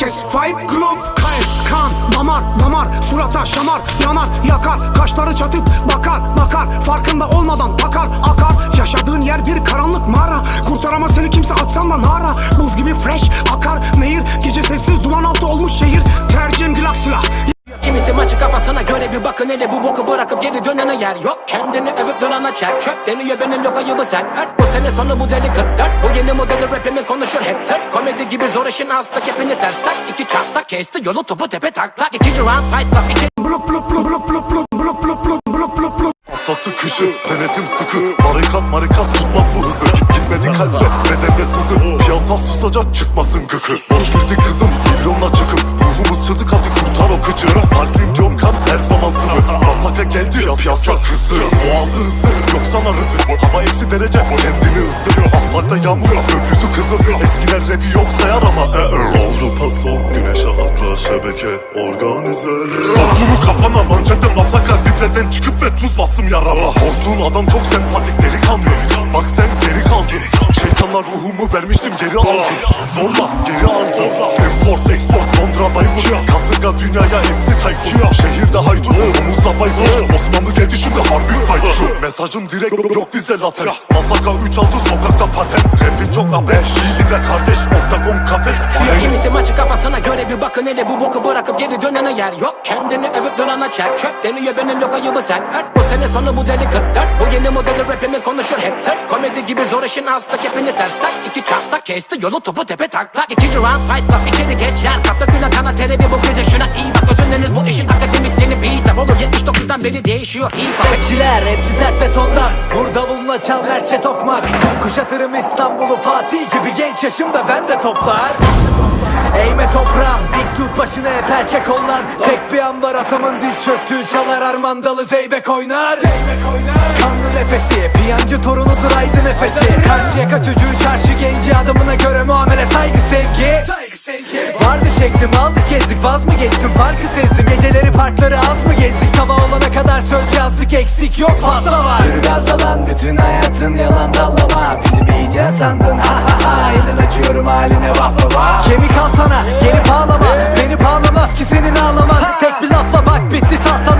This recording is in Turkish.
Merkez Fight Club. Kalp, kan, damar, damar Surata şamar, yanar, yakar. Kaşları çatıp bakar, bakar. Farkında olmadan Buz gibi fresh akar nehir Gece sessiz duman altı olmuş şehir Tercihim glock silah Kimisi maçı kafasına göre bir bakın hele bu boku bırakıp geri dönene yer yok Kendini övüp durana çek çöp deniyor benim yok ayıbı sen ört Bu sene sonu bu deli 44 Bu yeni modeli rapimi konuşur hep tırt Komedi gibi zor işin hasta kepini ters tak İki çarpta kesti yolu topu tepe tak tak İkinci round fight laf iki Blup blup blup blup blup blup blup blup blup blup blup blup Atlattı kışı denetim sıkı Barikat marikat tutmaz bu hızı Gitmedi kalpte bedende sızı Piyasa susacak çıkmasın gıkı Boş girdi kızım milyonla çıkıp Ruhumuz çızık hadi kurtar o kıcı Kalbim diyorum kan her zaman sıvı. Masaka geldi ya piyasa kızı. Boğazı ısır yok sana rızık. Hava eksi derece kendini ısır Asfaltta yağmur gökyüzü kızıl Eskiler rapi yok sayar ama e -e. Avrupa son güneşe atla şebeke organize Saklı kafana manşette masaka Diplerden çıkıp ve tuz bastım yarama. Korktuğun adam çok sempatik delikanlı Bak sen geri kal. Şeytanlar ruhumu vermiştim geri aldı Zorla geri aldı Import export Londra Baybur Kasırga dünyaya esti tayfun. Şehirde haydut omuzla baykuş. Osmanlı geldi şimdi harbi fight Mesajım direkt yok bize latens Masaka 3 aldı sokakta patent. Rapin çok abeş İyi dinle kardeş göre bir bakın hele bu boku bırakıp geri dönene yer yok. Kendini övüp durana çek. Çöp deniyor benim yok ayıbı sen. Ört Bu sene sonu bu deli 44 Bu yeni modeli rapimi konuşur hep tırt. Komedi gibi zor işin hasta kepini ters tak. İki çarpta kesti yolu topu tepe tak tak. İkinci round fight laf içeri geç yer. Kapta güne kana terapi bu gece şuna iyi bak. Özünleriniz bu işin akademisyeni beat up Olur 79'dan beri değişiyor hip hop Rapçiler hepsi sert betondan. Vur davuluna çal mertçe tokmak. Kuşatırım İstanbul'u Fatih gibi genç yaşımda ben de toplar. Eğme toprağım dik tut başını hep erkek ol lan Tek bir an var atamın diz çöktüğü çalar armandalı zeybek oynar. Kanlı nefesi piyancı torunudur aydı nefesi. Karşıyaka çocuğu çarşı genci adamına göre muamele. Saygı sevgi. Vardı şeklim aldık gezdik vaz mı geçtim? Farkı sezdim. Geceleri parkları az mı gezdik? Sabah olana kadar söz yazdık eksik yok fazla var. Yürü gazla lan bütün hayatın yalan dallama. Bizi bir iyice sandın ha ha ha Bitti sahtan